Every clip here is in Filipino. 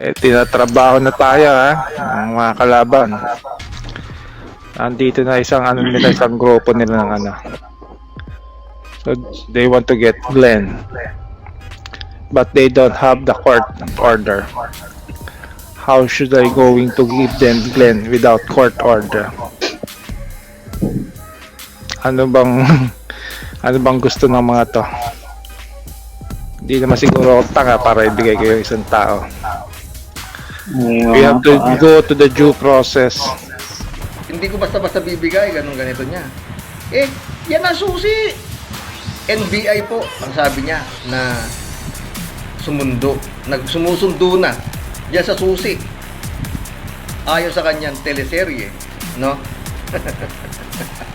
Eh, tinatrabaho na tayo ha, ang mga kalaban. Andito na isang ano nila, isang grupo nila ng ano. So, they want to get Glenn. But they don't have the court order. How should I going to give them Glenn without court order? Ano bang ano bang gusto ng mga to? Hindi naman siguro tanga para ibigay yung isang tao. We have to go to the due process. Hindi ko basta-basta bibigay, ganun ganito niya. Eh, yan ang susi. NBI po, ang sabi niya, na sumundo, nagsumusundo na diyan sa susi. Ayon sa kanyang teleserye, no?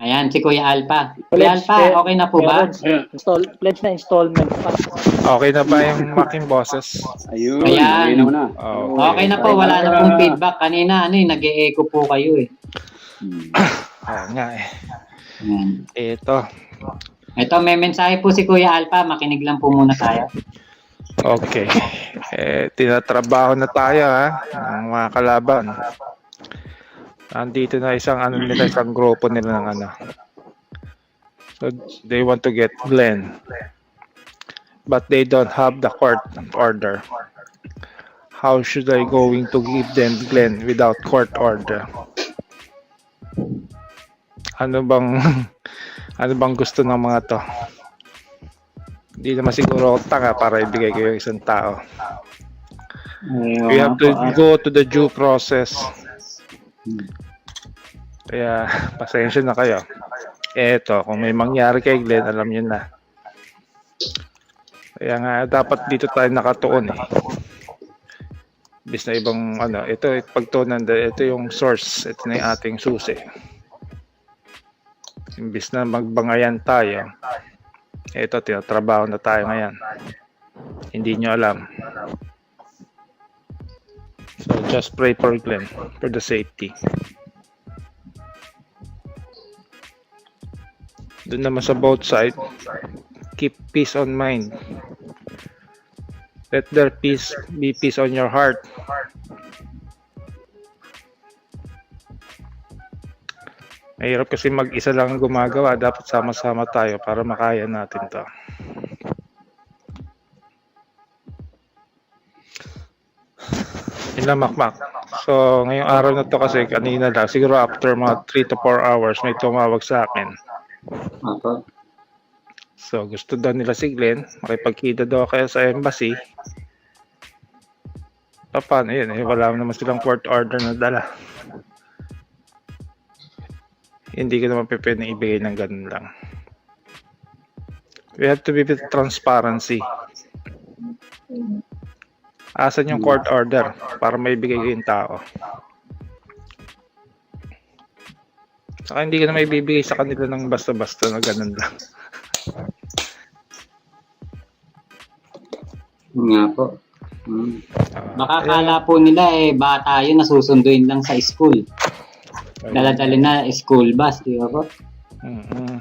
Ayan, si Kuya Alpa. Kuya Alpa, okay na po ba? Install, pledge na installment pa. Okay na ba yung making bosses? Ayun, Ayan. ayun na. Oh, Okay na po, wala na pong feedback. Kanina, ano eh, nag-e-echo po kayo eh. ah, nga eh. Ayan. Ito. Ito, may mensahe po si Kuya Alpa. Makinig lang po muna tayo. Okay. Eh, tinatrabaho na tayo ha, ang mga kalaban. Andito na isang ano nila, isang grupo nila ng ano. So, they want to get Glenn. But they don't have the court order. How should I going to give them Glenn without court order? Ano bang ano bang gusto ng mga to? Hindi naman siguro ako tanga para ibigay ko yung isang tao. We have to go to the due process. Kaya, pasensya na kayo. Eto, kung may mangyari kay Glenn, alam nyo na. Kaya nga, dapat dito tayo nakatuon eh. Bis na ibang, ano, ito, pagtunan, ito yung source, ito na yung ating susi. Imbis na magbangayan tayo, ito, tinatrabaho na tayo ngayon. Hindi nyo alam. So just pray for Glenn for the safety. Doon naman sa both side, keep peace on mind. Let there peace be peace on your heart. Mahirap kasi mag-isa lang ang gumagawa. Dapat sama-sama tayo para makaya natin to. Yun lang, Makmak. So, ngayong araw na to kasi kanina lang, siguro after mga 3 to 4 hours, may tumawag sa akin. So, gusto daw nila si Glenn, makipagkita daw kaya sa embassy. Pa, paano yun? Eh, wala naman silang court order na dala. Hindi ko naman pwedeng ibigay ng ganun lang. We have to be with transparency. Asan yung court order para maibigay ko yung tao? Saka hindi ka na may bibigay sa kanila ng basta-basta na ganun lang. Nga po. Hmm. Ah, Baka kala po nila eh, bata yun, nasusunduin lang sa school. ayun. Daladala na school bus, di ba po? Mm-mm.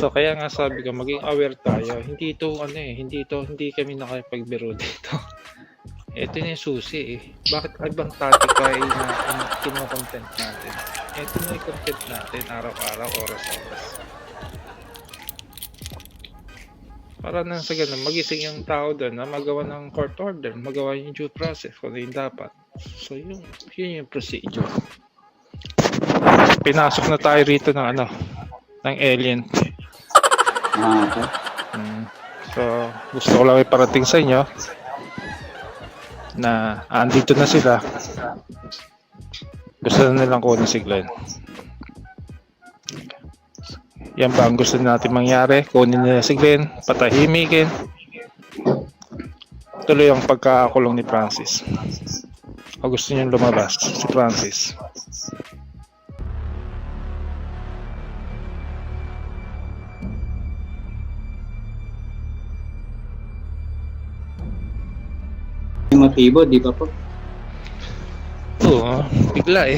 So kaya nga sabi ko maging aware tayo. Hindi ito ano eh, hindi ito hindi kami nakapagbiro dito. Ito na yung susi eh. Bakit ibang topic tayo na na kinokontent natin? Ito na yung content natin araw-araw, oras-oras. Para na sa ganun, magising yung tao doon na magawa ng court order, magawa yung due process kung ano yung dapat. So yun, yun yung procedure. Pinasok na tayo rito ng ano, ng alien. Ah. So, gusto ko lang iparating sa inyo na andito na sila. Gusto na nilang kunin si Glenn. Yan ba ang gusto natin mangyari? Kunin nila si Glenn, patahimikin. Tuloy ang pagkakakulong ni Francis. O gusto niyong lumabas si Francis? Yung motibo, di ba po? Oo, bigla eh.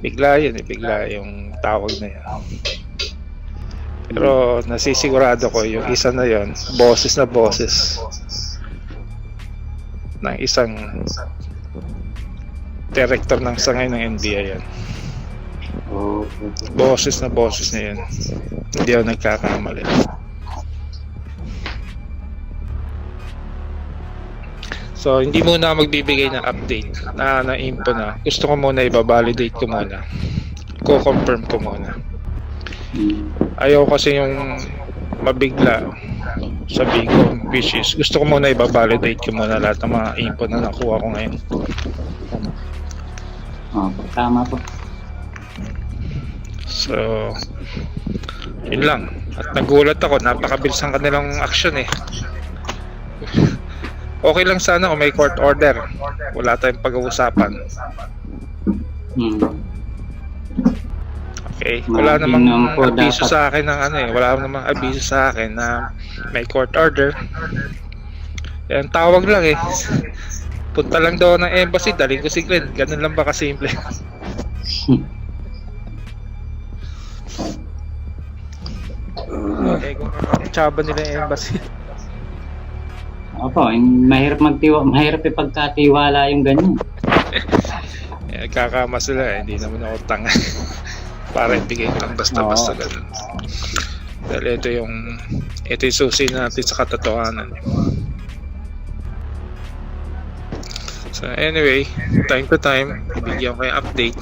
Bigla yun eh, bigla yung tawag na yun. Pero nasisigurado ko yung isa na yun, boses na boses ng isang director ng sangay ng NBI yan. Boses na boses na yun. Hindi ako nagkakamali. So, hindi muna magbibigay ng update na na info na. Gusto ko muna i-validate ko muna. Ko-confirm ko muna. Ayaw kasi yung mabigla sabi ko, which is gusto ko muna i-validate ko muna lahat ng mga info na nakuha ko ngayon. Opo, tama po. So, yun lang. At nagulat ako, napakabilis ang kanilang action eh. Okay lang sana kung may court order. Wala tayong pag-uusapan. Hmm. Okay? Wala namang abiso sa akin ng ano eh. Wala namang abiso sa akin na may court order. Yan, tawag lang eh. Punta lang daw ng embassy, daling ko si Glenn. Ganun lang ba kasimple? eh, kung tsaba nila yung embassy. Opo, yung mahirap magtiwa, mahirap ipagkatiwala yung ganyan. Eh, kakama sila eh. Hindi naman ako tanga. Para ibigay ko lang basta-basta ganun. Dahil ito yung ito yung susi natin sa katotohanan. So anyway, time to time, ibigyan ko yung update.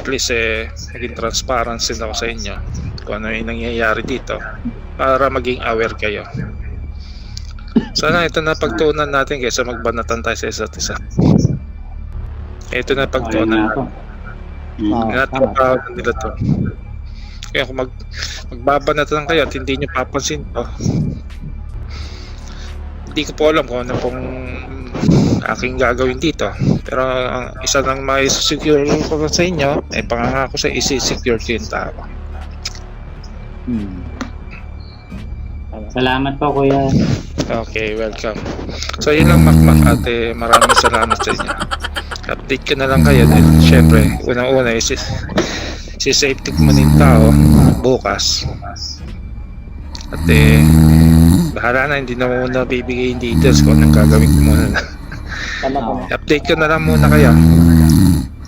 At least eh, maging transparent din ako sa inyo kung ano yung nangyayari dito para maging aware kayo. Sana ito na pagtuunan natin kaysa magbanatan tayo sa isa't isa. Ito na pagtuunan. Oo. Natatrabaho na nila to. Kaya kung mag, magbabanatan kayo at hindi nyo papansin to, hindi ko po alam kung ano pong aking gagawin dito. Pero ang isa lang mai-secure ko sa inyo, ay pangangako sa isi-secure ko yung tao. Hmm. Salamat po, Kuya. Okay, welcome. So yun lang Makmak ate, maraming salamat sa inyo. Update ko na lang kayo din. Siyempre, unang-una is si safety ko muna yung tao bukas. At eh, bahala na, hindi na muna bibigay yung details kung anong gagawin ko muna. Update ko na lang muna kayo.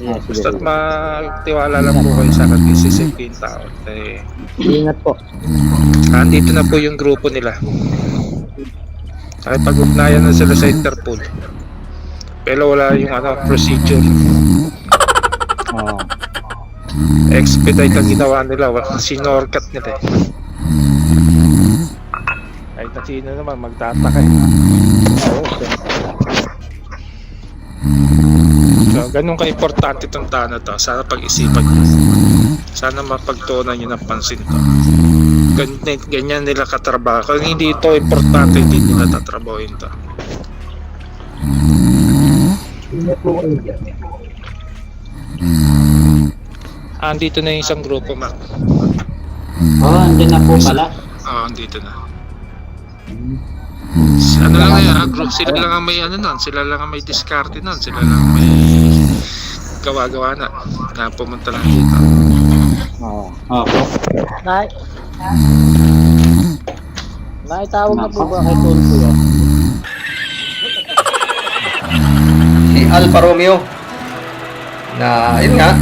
Yes, Basta magtiwala lang po kayo sa akin, isi-save ko yung tao. Eh, Ingat po. andito na po yung grupo nila. Kahit pag-ugnayan na sila sa Interpol. Pero wala yung ano, procedure. Oo. Expedite ang ginawa nila. Wala- Sinorkat nila eh. Kahit na sino naman magtataka eh. Oo, sir. So, ganun ka-importante itong tao to. Sana pag-isipan nyo. Sana mapagtuunan nyo ng pansin to. Ganyan, ganyan nila katrabaho. Kung hindi ito importante, hindi nila tatrabahoin to. Ah, andito na yung isang grupo, Mac. Oh, andun na po pala. Oo, andito na. Ano lang yan, ah, group, sila lang ang may ano nun, sila lang ang may diskarte nun, sila lang ang may gawa-gawa na, na pumunta lang dito. Oo. Opo. Nay. Naitawag na po ba kay Tulfo yan? si Alfa Romeo na yun nga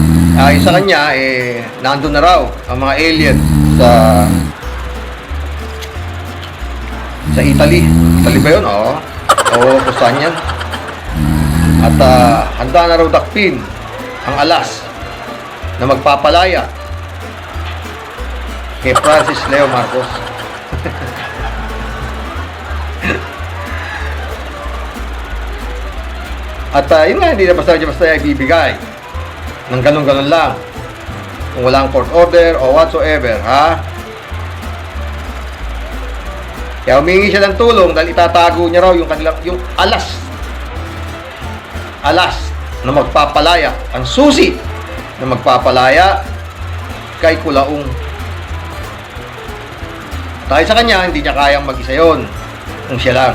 ayon sa kanya eh nandun na raw ang mga alien sa sa Italy Italy ba yun? oo oo kung saan yan at ah, handa na raw dakpin ang alas na magpapalaya kay Francis Leo Marcos At uh, yun nga, hindi na basta-basta ibibigay. Nang ganun-ganun lang. Kung walang court order o whatsoever, ha? Kaya humingi siya ng tulong dahil itatago niya raw yung kanilang, yung alas. Alas na magpapalaya. Ang susi na magpapalaya kay Kulaong. Dahil sa kanya, hindi niya kayang mag-isa yun. Kung siya lang.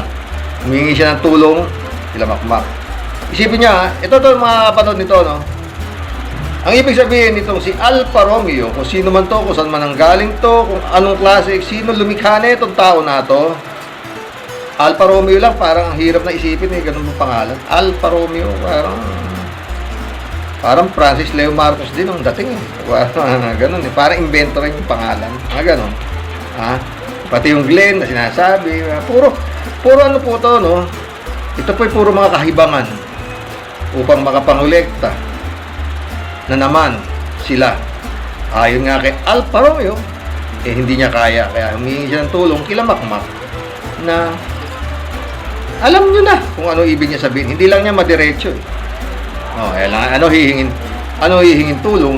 Humingi siya ng tulong, sila makmak. Isipin niya, ito to mga kapatid nito, no? Ang ibig sabihin nitong si Alfa Romeo, kung sino man to, kung saan man ang galing to, kung anong klase, sino lumikha na itong tao na to, Alfa Romeo lang, parang ang hirap na isipin eh, ganun mo pangalan. Alfa Romeo, parang, parang Francis Leo Marcos din ang dating eh. Parang ganun eh, parang invento rin yung pangalan. Mga ganun. Ha? Pati yung Glenn na sinasabi, puro, puro ano po to, no? Ito po'y puro mga kahibangan upang makapangolekta na naman sila. Ayon nga kay Alfa Romeo, eh hindi niya kaya. Kaya humingi siya ng tulong kila Makmak na alam nyo na kung ano ibig niya sabihin. Hindi lang niya madiretso. Eh. Oh, eh, ano hihingin ano hihingin tulong,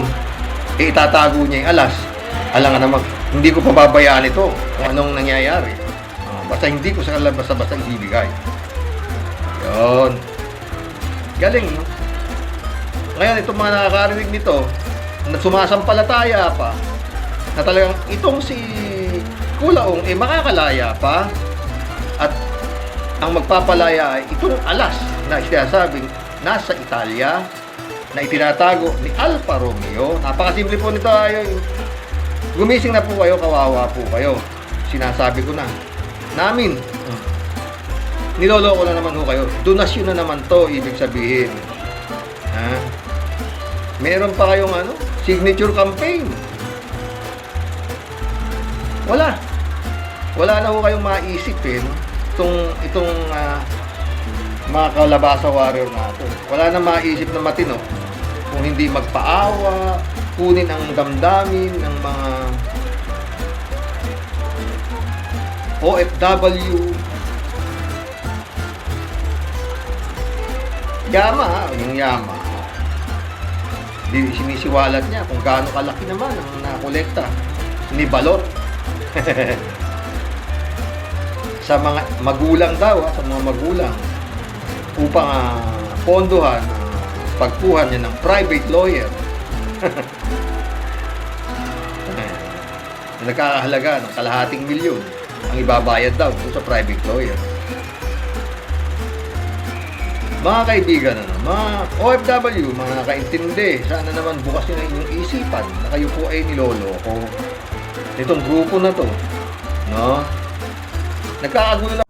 eh, itatago niya yung alas. Alam nga naman, hindi ko pababayaan ito kung anong nangyayari. Oh, basta hindi ko sa basta-basta ibibigay. Yun. Galing, no? Ngayon, itong mga nakakarinig nito, na sumasampalataya pa, na talagang itong si Kulaong, eh makakalaya pa, at ang magpapalaya ay itong alas na sinasabing nasa Italia, na itinatago ni Alfa Romeo. Napakasimple po nito. Ay, gumising na po kayo, kawawa po kayo. Sinasabi ko na. Namin, niloloko na naman ho kayo. Donasyon na naman to, ibig sabihin. Ha? Meron pa kayong ano? Signature campaign. Wala. Wala na ho kayong maisip. No? Itong, itong ah, mga kalabasa warrior natin. Wala na maisip na matino kung hindi magpaawa, kunin ang damdamin ng mga OFW, Yama, ha? yung Yama. Sinisiwalat niya kung gaano kalaki naman ang nakolekta ni Balot. sa mga magulang daw, ha? sa mga magulang upang ah, pondohan ah, pagkuhan niya ng private lawyer. na nagkakahalaga ng kalahating milyon ang ibabayad daw sa private lawyer. Mga kaibigan, ano, mga OFW, mga nakaintindi, sana naman bukas na inyong isipan na kayo po ay niloloko. Itong grupo na to, no? Nagkakagulo na